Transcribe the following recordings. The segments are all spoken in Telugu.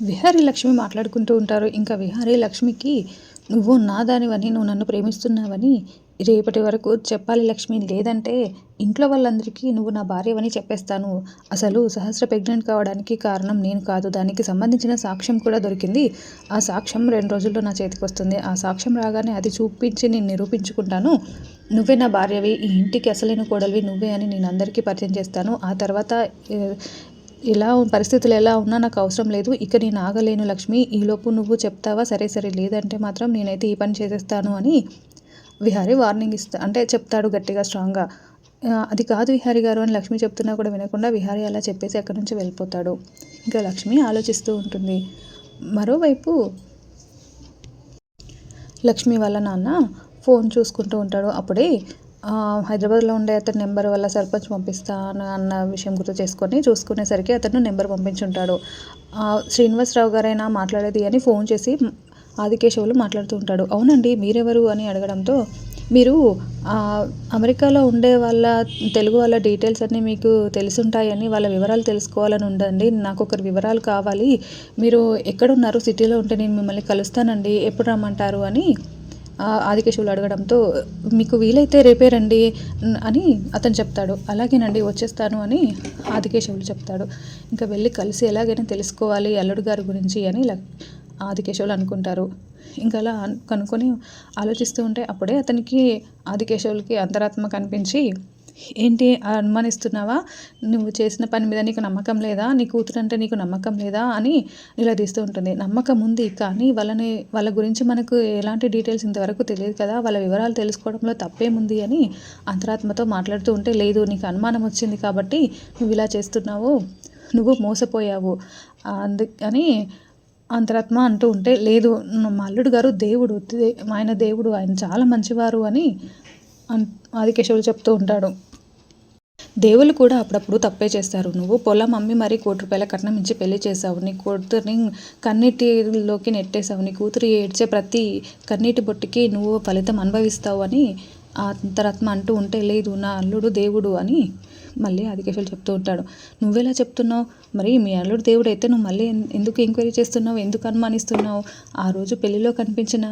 విహారీ లక్ష్మి మాట్లాడుకుంటూ ఉంటారు. ఇంకా విహారీ లక్ష్మికి నువ్వు నా దానివని నువ్వు నన్ను ప్రేమిస్తున్నావని రేపటి వరకు చెప్పాలి లక్ష్మి. లేదంటే ఇంట్లో వాళ్ళందరికీ నువ్వు నా భార్యవని చెప్పేస్తాను. అసలు సహస్ర ప్రెగ్నెంట్ కావడానికి కారణం నేను కాదు. దానికి సంబంధించిన సాక్ష్యం కూడా దొరికింది. ఆ సాక్ష్యం రెండు రోజుల్లో నా చేతికి వస్తుంది. ఆ సాక్ష్యం రాగానే అది చూపించి నేను నిరూపించుకుంటాను. నువ్వే నా భార్యవి. ఈ ఇంటికి అసలైన కోడలివి నువ్వే అని నేను అందరికీ పరిచయం చేస్తాను. ఆ తర్వాత ఎలా పరిస్థితులు ఎలా ఉన్నా నాకు అవసరం లేదు. ఇక నేను ఆగలేను లక్ష్మి. ఈలోపు నువ్వు చెప్తావా? సరే సరే. లేదంటే మాత్రం నేనైతే ఈ పని చేసేస్తాను అని విహారీ వార్నింగ్ ఇస్తా అంటే చెప్తాడు గట్టిగా స్ట్రాంగ్గా. అది కాదు విహారీ గారు అని లక్ష్మి చెప్తున్నా కూడా వినకుండా విహారీ అలా చెప్పేసి అక్కడి నుంచి వెళ్ళిపోతాడు. ఇంకా లక్ష్మి ఆలోచిస్తూ ఉంటుంది. మరోవైపు లక్ష్మి వాళ్ళ నాన్న ఫోన్ చూసుకుంటూ ఉంటాడు. అప్పుడే హైదరాబాద్లో ఉండే అతని నెంబర్ వల్ల సర్పంచ్ పంపిస్తాను అన్న విషయం గుర్తు చేసుకొని చూసుకునేసరికి అతను నెంబర్ పంపించుంటాడు. శ్రీనివాసరావు గారైనా మాట్లాడేది అని ఫోన్ చేసి ఆదికేశవులు మాట్లాడుతూ ఉంటాడు. అవునండి మీరెవరు? అని అడగడంతో మీరు అమెరికాలో ఉండే వాళ్ళ తెలుగు వాళ్ళ డీటెయిల్స్ అన్నీ మీకు తెలుసుంటాయని వాళ్ళ వివరాలు తెలుసుకోవాలని ఉండండి. నాకు ఒకరి వివరాలు కావాలి. మీరు ఎక్కడున్నారు? సిటీలో ఉంటే నేను మిమ్మల్ని కలుస్తానండి. ఎప్పుడు రమ్మంటారు? అని ఆదికేశవులు అడగడంతో మీకు వీలైతే రేపే రండి అని అతను చెప్తాడు. అలాగేనండి వచ్చేస్తాను అని ఆదికేశవులు చెప్తాడు. ఇంకా వెళ్ళి కలిసి ఎలాగైనా తెలుసుకోవాలి అల్లుడు గారి గురించి అని ఆదికేశవులు అనుకుంటారు. ఇంకా అలా కనుక్కొని ఆలోచిస్తూ ఉంటే అప్పుడే అతనికి ఆదికేశవులకి అంతరాత్మ కనిపించి ఏంటి అనుమానిస్తున్నావా? నువ్వు చేసిన పని మీద నీకు నమ్మకం లేదా? నీ కూతురు అంటే నీకు నమ్మకం లేదా? అని నిలదీస్తూ ఉంటుంది. నమ్మకం ఉంది కానీ వాళ్ళని వాళ్ళ గురించి మనకు ఎలాంటి డీటెయిల్స్ ఇంతవరకు తెలియదు కదా. వాళ్ళ వివరాలు తెలుసుకోవడంలో తప్పేముంది అని అంతరాత్మతో మాట్లాడుతూ ఉంటే లేదు నీకు అనుమానం వచ్చింది కాబట్టి నువ్వు ఇలా చేస్తున్నావు నువ్వు మోసపోయావు. అందుకని అంతరాత్మ అంటూ ఉంటే లేదు మా అల్లుడు గారు దేవుడు ఆయన దేవుడు ఆయన చాలా మంచివారు అని అది కేశవులు చెప్తూ ఉంటాడు. దేవుళ్ళు కూడా అప్పుడప్పుడు తప్పే చేస్తారు. నువ్వు పొలం అమ్మి మరీ కోటి రూపాయల కట్నం ఇచ్చి పెళ్ళి చేసావు నీ కూతురిని కన్నీటిలోకి నెట్టేశావు. నీ కూతురు ఏడ్చే ప్రతి కన్నీటి బొట్టికి నువ్వు ఫలితం అనుభవిస్తావు అని అంతరాత్మ అంటూ ఉంటే లేదు నా అల్లుడు దేవుడు అని మళ్ళీ ఆదికేశవులు చెప్తూ ఉంటాడు. నువ్వెలా చెప్తున్నావు? మరి మీ అల్లుడు దేవుడు అయితే నువ్వు మళ్ళీ ఎందుకు ఎంక్వైరీ చేస్తున్నావు? ఎందుకు అనుమానిస్తున్నావు? ఆ రోజు పెళ్ళిలో కనిపించిన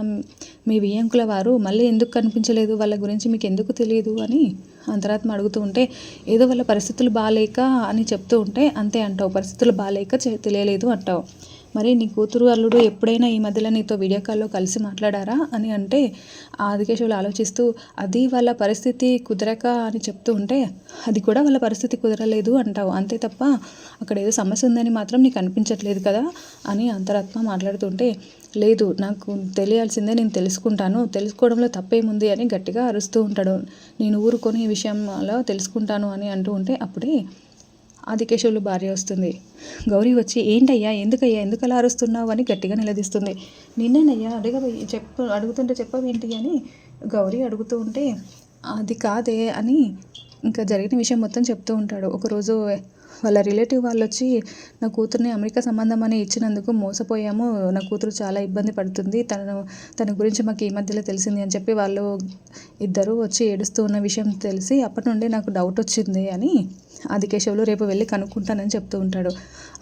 మీ వియంకుల వారు మళ్ళీ ఎందుకు కనిపించలేదు? వాళ్ళ గురించి మీకు ఎందుకు తెలియదు? అని అంతరాత్మ అడుగుతూ ఉంటే ఏదో వాళ్ళ పరిస్థితులు బాగాలేక అని చెప్తూ ఉంటే అంతే అంటావు పరిస్థితులు బాగాలేక తెలియలేదు అంటావు. మరి నీ కూతురు అల్లుడు ఎప్పుడైనా ఈ మధ్యలో నీతో వీడియో కాల్లో కలిసి మాట్లాడారా అని అంటే ఆదికేశవులు ఆలోచిస్తూ అది వాళ్ళ పరిస్థితి కుదరక అని చెప్తూ ఉంటే అది కూడా వాళ్ళ పరిస్థితి కుదరలేదు అంటావు. అంతే తప్ప అక్కడ ఏదో సమస్య ఉందని మాత్రం నీకు అనిపించట్లేదు కదా అని అంతరాత్మ మాట్లాడుతుంటే లేదు నాకు తెలియాల్సిందే నేను తెలుసుకుంటాను. తెలుసుకోవడంలో తప్పేముంది అని గట్టిగా అరుస్తూ ఉంటాడు. నేను ఊరుకొని ఈ విషయంలో తెలుసుకుంటాను అని అంటూ ఉంటే అప్పుడే ఆదికేశవులు భార్య వస్తుంది. గౌరీ వచ్చి ఏంటయ్యా ఎందుకయ్యా ఎందుకు అలా అరుస్తున్నావు? అని గట్టిగా నిలదీస్తుంది. నిన్నేనయ్యా అడగబోయి చెప్పు అడుగుతుంటే చెప్పవేంటి అని గౌరీ అడుగుతూ ఉంటే అది కాదే అని ఇంకా జరిగిన విషయం మొత్తం చెప్తూ ఉంటాడు. ఒకరోజు వాళ్ళ రిలేటివ్ వాళ్ళు వచ్చి నా కూతుర్ని అమెరికా సంబంధం అని ఇచ్చినందుకు మోసపోయాము. నా కూతురు చాలా ఇబ్బంది పడుతుంది. తను తన గురించి మాకు ఈ మధ్యలో తెలిసింది అని చెప్పి వాళ్ళు ఇద్దరు వచ్చి ఏడుస్తూ ఉన్న విషయం తెలిసి అప్పటి నుండి నాకు డౌట్ వచ్చింది అని అది కేశవులు రేపు వెళ్ళి కనుక్కుంటానని చెప్తూ ఉంటాడు.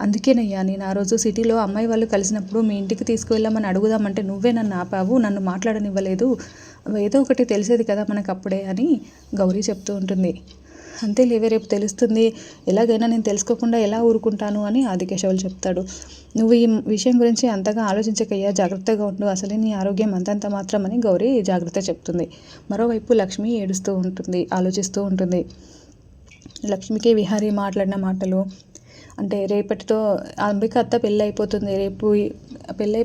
అందుకేనయ్యా నేను ఆ రోజు సిటీలో అమ్మాయి వాళ్ళు కలిసినప్పుడు మీ ఇంటికి తీసుకువెళ్ళమని అడుగుదామంటే నువ్వే నన్ను ఆపావు నన్ను మాట్లాడనివ్వలేదు. ఏదో ఒకటి తెలిసేది కదా మనకు అప్పుడే అని గౌరీ చెప్తూ ఉంటుంది. అంతే లేవే రేపు తెలుస్తుంది. ఎలాగైనా నేను తెలుసుకోకుండా ఎలా ఊరుకుంటాను అని ఆదికేశవులు చెప్తాడు. నువ్వు ఈ విషయం గురించి అంతగా ఆలోచించకయ్యా జాగ్రత్తగా ఉండు. అసలే నీ ఆరోగ్యం అంతంత మాత్రమని గౌరీ జాగ్రత్త చెప్తుంది. మరోవైపు లక్ష్మి ఏడుస్తూ ఉంటుంది ఆలోచిస్తూ ఉంటుంది. లక్ష్మికి విహారీ మాట్లాడిన మాటలు అంటే రేపటితో అంబిక అత్త పెళ్ళి అయిపోతుంది రేపు పెళ్ళి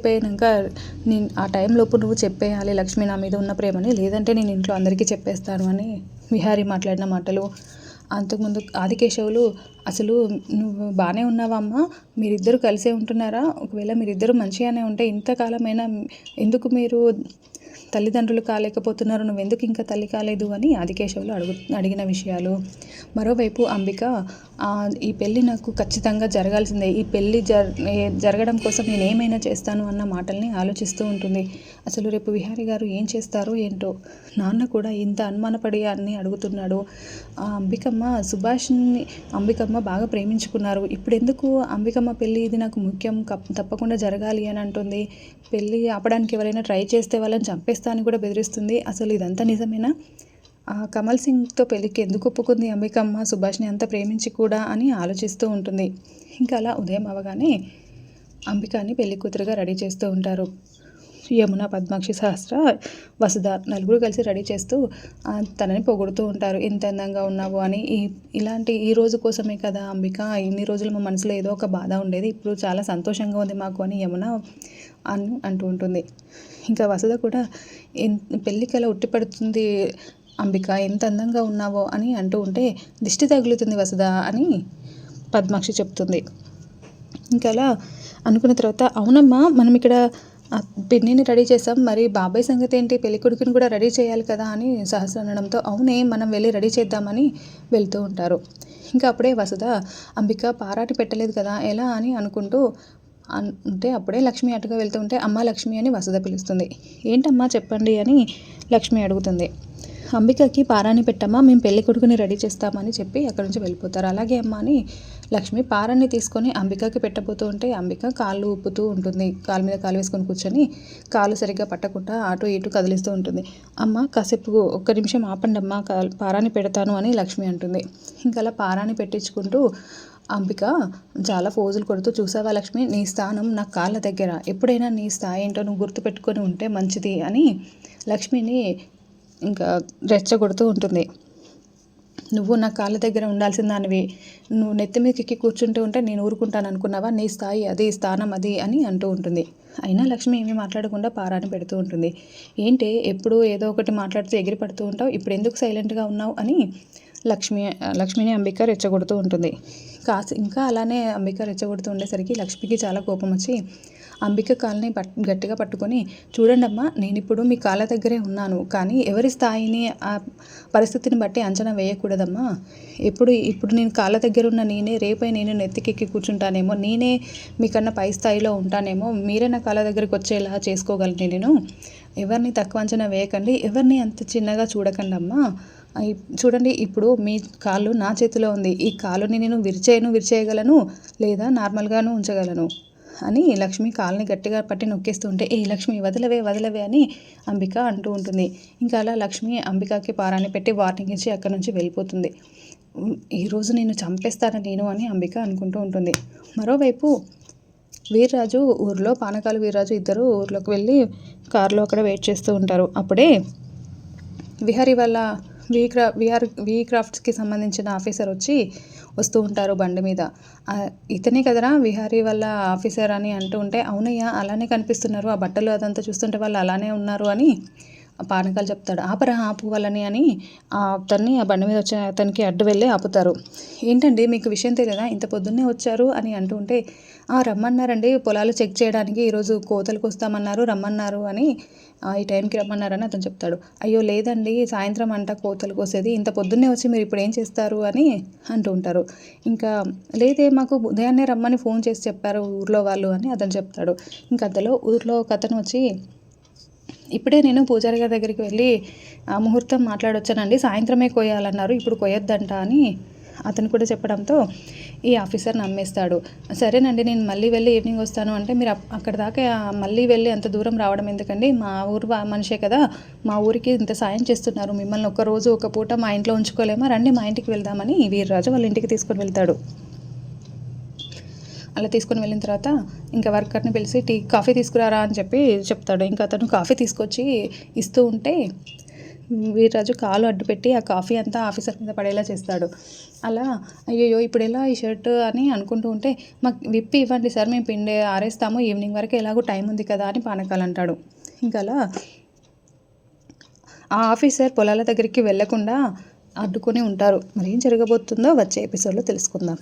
నేను ఆ టైంలోపు నువ్వు చెప్పేయాలి లక్ష్మి నా మీద ఉన్న ప్రేమని. లేదంటే నేను ఇంట్లో అందరికీ చెప్పేస్తాను అని విహారీ మాట్లాడిన మాటలు. అంతకుముందు ఆదికేశవులు అసలు నువ్వు బాగానే ఉన్నావమ్మా మీరిద్దరూ మీరిద్దరు కలిసే ఉంటున్నారా? ఒకవేళ మీరిద్దరు మంచిగానే ఉంటే ఇంతకాలమైనా ఎందుకు మీరు తల్లిదండ్రులు కాలేకపోతున్నారు నువ్వెందుకు ఇంకా తల్లి కాలేదు అని ఆదికేశవులు అడుగు అడిగిన విషయాలు. మరోవైపు అంబిక ఈ పెళ్ళి నాకు ఖచ్చితంగా జరగాల్సిందే. ఈ పెళ్ళి జర జరగడం కోసం నేను ఏమైనా చేస్తాను అన్న మాటల్ని ఆలోచిస్తూ ఉంటుంది. అసలు రేపు విహారీ గారు ఏం చేస్తారో ఏంటో? నాన్న కూడా ఇంత అనుమానపడి అని అడుగుతున్నాడు. ఆ అంబికమ్మ సుభాష్ని అంబికమ్మ బాగా ప్రేమించుకున్నారు. ఇప్పుడు ఎందుకు అంబికమ్మ పెళ్ళి? ఇది నాకు ముఖ్యం కప్ తప్పకుండా జరగాలి అని అంటుంది. పెళ్ళి ఆపడానికి ఎవరైనా ట్రై చేస్తే వాళ్ళని చంపేస్తా అని కూడా బెదిరిస్తుంది. అసలు ఇదంతా నిజమేనా? కమల్ సింగ్తో పెళ్ళికి ఎందుకు ఒప్పుకుంది అంబికమ్మ? సుభాష్ని అంత ప్రేమించి కూడా అని ఆలోచిస్తూ ఉంటుంది. ఇంకా అలా ఉదయం అవగానే అంబికాని పెళ్ళి కూతురుగా రెడీ చేస్తూ ఉంటారు. యమున పద్మాక్షి సహస్ర వసుధ నలుగురు కలిసి రెడీ చేస్తూ తనని పొగుడుతూ ఉంటారు. ఎంత అందంగా ఉన్నావు అని. ఈ ఇలాంటి ఈ రోజు కోసమే కదా అంబిక. ఇన్ని రోజులు మా మనసులో ఏదో ఒక బాధ ఉండేది. ఇప్పుడు చాలా సంతోషంగా ఉంది మాకు అని యమున అని అంటూ ఉంటుంది. ఇంకా వసుధ కూడా పెళ్ళికి అలా ఉట్టిపడుతుంది అంబిక ఎంత అందంగా ఉన్నావో అని అంటూ ఉంటే దిష్టి తగులుతుంది వసుధ అని పద్మాక్షి చెప్తుంది. ఇంకా అలా అనుకున్న తర్వాత అవునమ్మా మనం ఇక్కడ పిన్నిని రెడీ చేసాం మరి బాబాయ్ సంగతి ఏంటి? పెళ్ళి కొడుకుని కూడా రెడీ చేయాలి కదా అని సహస్ర అనడంతో అవునే మనం వెళ్ళి రెడీ చేద్దామని వెళ్తూ ఉంటారు. ఇంకా అప్పుడే వసుధ అంబిక పారాటి పెట్టలేదు కదా ఎలా అని అనుకుంటూ అంటే అప్పుడే లక్ష్మి అటుగా వెళ్తూ ఉంటే అమ్మ లక్ష్మి అని వసుధ పిలుస్తుంది. ఏంటమ్మా చెప్పండి అని లక్ష్మి అడుగుతుంది. అంబికకి పారాన్ని పెట్టమ్మా మేము పెళ్ళి కొడుకుని రెడీ చేస్తామని చెప్పి అక్కడి నుంచి వెళ్ళిపోతారు. అలాగే అమ్మ అని లక్ష్మి పారాన్ని తీసుకొని అంబికకి పెట్టబోతూ ఉంటే అంబిక కాళ్ళు ఉప్పుతూ ఉంటుంది. కాలు మీద కాలు వేసుకొని కూర్చొని కాలు సరిగ్గా పట్టకుండా అటు ఇటు కదిలిస్తూ ఉంటుంది. అమ్మ కాసేపు ఒక్క నిమిషం ఆపండి అమ్మ పారాన్ని పెడతాను అని లక్ష్మి అంటుంది. ఇంకా అలా పారాన్ని పెట్టించుకుంటూ అంబిక చాలా ఫోజులు కొడుతూ చూసావా లక్ష్మి? నీ స్థానం నా కాళ్ళ దగ్గర. ఎప్పుడైనా నీ స్థాయి ఏంటో నువ్వు గుర్తుపెట్టుకొని ఉంటే మంచిది అని లక్ష్మిని ఇంకా రెచ్చగొడుతూ ఉంటుంది. నువ్వు నా కాళ్ళ దగ్గర ఉండాల్సిన దానివి. నువ్వు నెత్తి మీదకి ఎక్కి కూర్చుంటూ ఉంటే నేను ఊరుకుంటాను అనుకున్నావా? నీ స్థాయి అది స్థానం అది అని అంటూ ఉంటుంది. అయినా లక్ష్మి ఏమీ మాట్లాడకుండా పారాని పెడుతూ ఉంటుంది. ఏంటి ఎప్పుడు ఏదో ఒకటి మాట్లాడుతూ ఎగిరి పడుతూ ఉంటావు. ఇప్పుడు ఎందుకు సైలెంట్గా ఉన్నావు అని లక్ష్మి లక్ష్మిని అంబిక రెచ్చగొడుతూ ఉంటుంది. కాసి ఇంకా అలానే అంబిక రెచ్చగొడుతూ ఉండేసరికి లక్ష్మికి చాలా కోపం వచ్చి అంబిక కాల్ని పట్ గట్టిగా పట్టుకొని చూడండమ్మా నేను ఇప్పుడు మీ కాళ్ళ దగ్గరే ఉన్నాను కానీ ఎవరి స్థాయిని ఆ పరిస్థితిని బట్టి అంచనా వేయకూడదమ్మా. ఎప్పుడు ఇప్పుడు నేను కాళ్ళ దగ్గర ఉన్న నేనే రేపై నేను నెత్తికెక్కి కూర్చుంటానేమో నేనే మీకన్నా పై స్థాయిలో ఉంటానేమో మీరే నా కాళ్ళ దగ్గరికి వచ్చేలా చేసుకోగలను నేను. ఎవరిని తక్కువ అంచనా వేయకండి ఎవరిని అంత చిన్నగా చూడకండి అమ్మా చూడండి ఇప్పుడు మీ కాళ్ళు నా చేతిలో ఉంది. ఈ కాలుని నేను విరిచేయను విరిచేయగలను లేదా నార్మల్గాను ఉంచగలను? అని లక్ష్మి కాల్ని గట్టిగా పట్టి నొక్కేస్తూ ఉంటే ఏ లక్ష్మి వదలవే వదలవే అని అంబిక అంటూ ఉంటుంది. ఇంకా అలా లక్ష్మి అంబికకి పారాన్ని పెట్టి వార్నింగ్ ఇచ్చి అక్కడి నుంచి వెళ్ళిపోతుంది. ఈరోజు నేను చంపేస్తాను నేను? అని అంబిక అనుకుంటూ ఉంటుంది. మరోవైపు వీర్రాజు ఊర్లో పానకాలు వీర్రాజు ఇద్దరు ఊర్లోకి వెళ్ళి కారులో అక్కడ వెయిట్ చేస్తూ ఉంటారు. అప్పుడే విహరి వాళ్ళ వీ క్రా విఆర్ వీ క్రాఫ్ట్స్కి సంబంధించిన ఆఫీసర్ వచ్చి వస్తూ ఉంటారు బండి మీద. ఇతనే కదరా విహారీ వాళ్ళ ఆఫీసర్ అని అంటూ ఉంటే అవునయ్యా అలానే కనిపిస్తున్నారు. ఆ బట్టలు అదంతా చూస్తుంటే వాళ్ళు అలానే ఉన్నారు అని పానకాలు చెప్తాడు. ఆపరా ఆపు వాళ్ళని అని అతన్ని ఆ బండి మీద వచ్చిన అతనికి అడ్డు వెళ్ళి ఆపుతారు. ఏంటండి మీకు విషయం తెలియదా? ఇంత పొద్దున్నే వచ్చారు అని అంటూ ఉంటే రమ్మన్నారండి. పొలాలు చెక్ చేయడానికి ఈరోజు కోతలకు వస్తామన్నారు రమ్మన్నారు అని ఈ టైంకి రమ్మన్నారని అతను చెప్తాడు. అయ్యో లేదండి. సాయంత్రం అంట కోతలు కోసేది. ఇంత పొద్దున్నే వచ్చి మీరు ఇప్పుడు ఏం చేస్తారు అని అంటూ ఉంటారు. ఇంకా లేదే మాకు ఉదయాన్నే రమ్మని ఫోన్ చేసి చెప్పారు ఊర్లో వాళ్ళు అని అతను చెప్తాడు. ఇంకా అంతలో ఊర్లో ఒక అతను వచ్చి ఇప్పుడే నేను పూజారి గారి దగ్గరికి వెళ్ళి ఆ ముహూర్తం మాట్లాడొచ్చానండి సాయంత్రమే కోయాలన్నారు ఇప్పుడు కొయ్యొద్దంట అని అతను కూడా చెప్పడంతో ఈ ఆఫీసర్ నమ్మేస్తాడు. సరేనండి నేను మళ్ళీ వెళ్ళి ఈవినింగ్ వస్తాను. అంటే మీరు అక్కడ దాకా మళ్ళీ వెళ్ళి అంత దూరం రావడం ఎందుకండి? మా ఊరు మనిషే కదా మా ఊరికి ఇంత సాయం చేస్తున్నారు మిమ్మల్ని ఒక రోజు ఒక పూట మా ఇంట్లో ఉంచుకోలేమా? రండి మా ఇంటికి వెళ్దామని వీర్రాజు వాళ్ళ ఇంటికి తీసుకొని వెళ్తాడు. అలా తీసుకొని వెళ్ళిన తర్వాత ఇంకా వర్కర్ని పిలిచి టీ కాఫీ తీసుకురారా? అని చెప్పి చెప్తాడు. ఇంకా అతను కాఫీ తీసుకొచ్చి ఇస్తూ ఉంటే వీర్రాజు కాలు అడ్డుపెట్టి ఆ కాఫీ అంతా ఆఫీసర్ మీద పడేలా చేస్తాడు. అలా అయ్యో ఇప్పుడు ఎలా ఈ షర్ట్? అని అనుకుంటూ ఉంటే మాకు విప్పి ఇవ్వండి సార్ మేము పిండి ఆరేస్తాము ఈవినింగ్ వరకు ఎలాగో టైం ఉంది కదా అని పానకాలు అంటాడు. ఇంకా అలా ఆ ఆఫీసర్ పొలాల దగ్గరికి వెళ్ళకుండా అడ్డుకొని ఉంటారు. మరి ఏం జరగబోతుందో వచ్చే ఎపిసోడ్లో తెలుసుకుందాం.